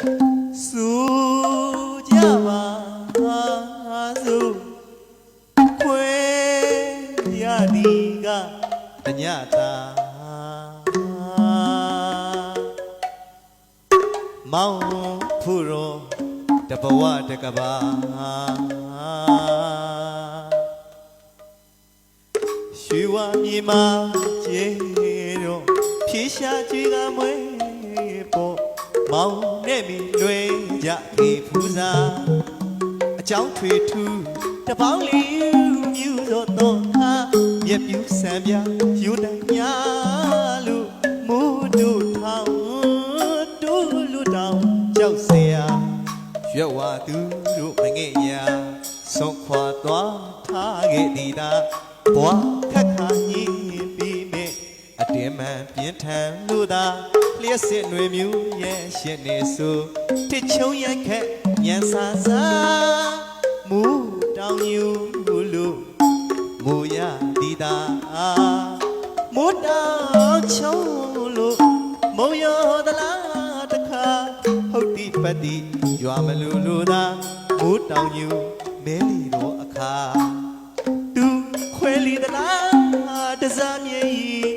စုကြပါစို့ခွေရသည်ကတညတာမောင်ဖူရောတဘဝတကဘာရွှေဝမြေမှာကျေတော့ဖြေရှာကြွေကမွေပေါ် မောင်နဲ့မီလွေကြခေဖူးစားအကြောင်းထွေထူးတပေါင်းလေးမြူသောတော့ဟာမြက်ပြူဆံပြယူတိုင်ညာလို့မူတို့ထောင်းတို့လူတောင်ကြောက်เสียရွက်ဝါသူတို့မငဲ့ညာဆုံးခွာသွားထားခဲ့သည်သာဘွားခက်ခါညင်ပြီးမြဲအတင်းမှန်ပြင်းထန်လို့သာ လျှက်စစ်ຫນွေမြူရဲ့ရှင်နေဆိုတစ်ချုံရိုက်ခက်ညံစာစာမူတောင်ယူလို့မူရသည်သာမူတောင်ချုံလို့မုံရောသလားတခါဟုတ်တိပတ္တိရွာမလူလူသာမူတောင်ယူမဲလီတော့အခါသူခွဲလီသလားတစားမြေကြီး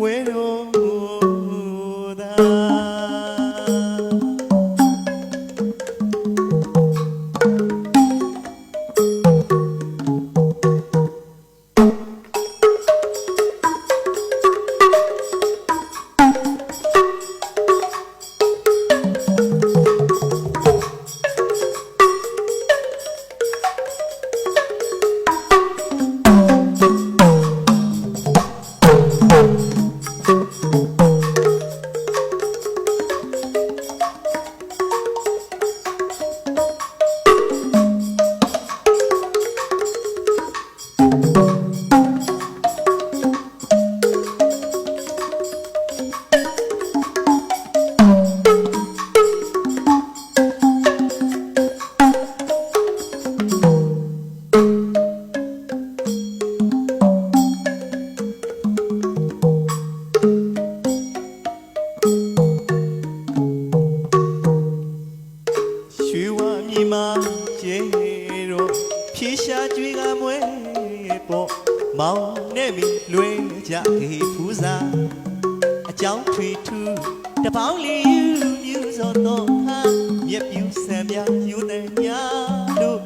ဝဲတော် သာ ရှာကြွေကမွဲပေါ့မောင်နဲ့မီလွဲကြခေဖူးစားအကြောင်းထွေထူးတပေါင်းလေးယူမြူစောတော့ဟာမြက်ပြူဆံပြယူတဲ့ညာတို့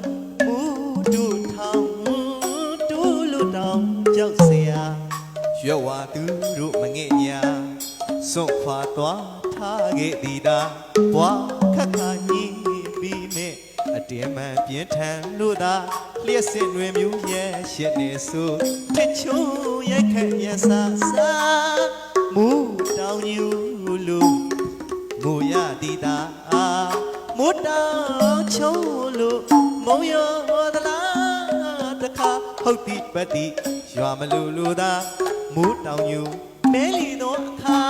မူတို့ထောင်းတို့လူတောင်ကြောက်เสียရွက်ဝါသူတို့မငဲ့ညာစွန့်ခွာသွားထားခဲ့သည်သာဘွား ပြင်းထန်လို့သာလျှက်စစ်တွင်မြူရဲ့ရှစ်နေဆိုတစ်ချုံရိုက်ခက်ရဆာစာမူတောင်ယူလို့ငိုရသည်သာမူတောင်ချုံလို့မုံရောသလားတခါဟုတ်တိပတ္တိရွာမလူလူသာမူတောင်ယူမဲလီသောအခါ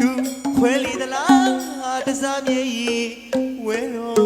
သူခွဲလီသလားတစားမြေကြီးဝဲတော်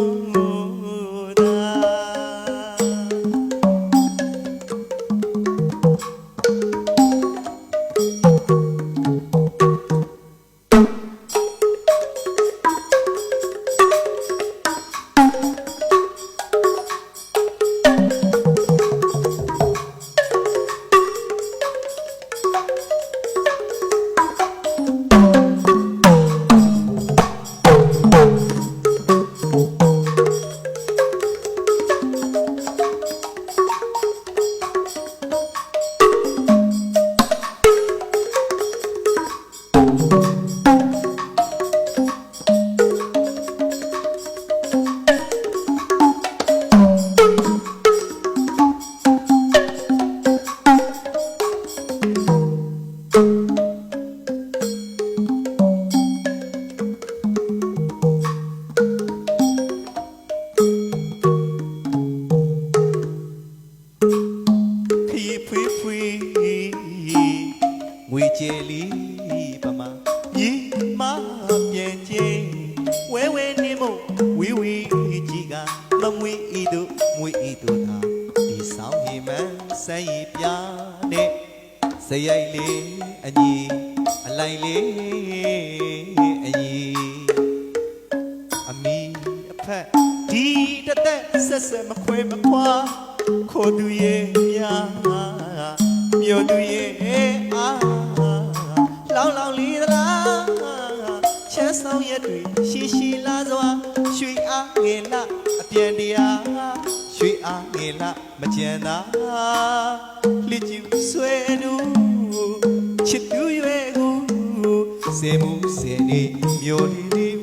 အလိုက်လေးအညီအဖက်ဒီတသက်ဆက်ဆက်မခွဲမခွာခိုသူရဲ့များမြို့သူရဲ့အားလောင်လောင်လေးသလားချမ်းဆောင်ရက်တွေရှိရှိလာစွာရွှေအားငယ်လအပြန်တရားရွှေအားငယ်လမကြံသာလိကျူဆွဲသူချစ်သူရွယ်ကို စေမှုစေနေမျိုးလေးလေး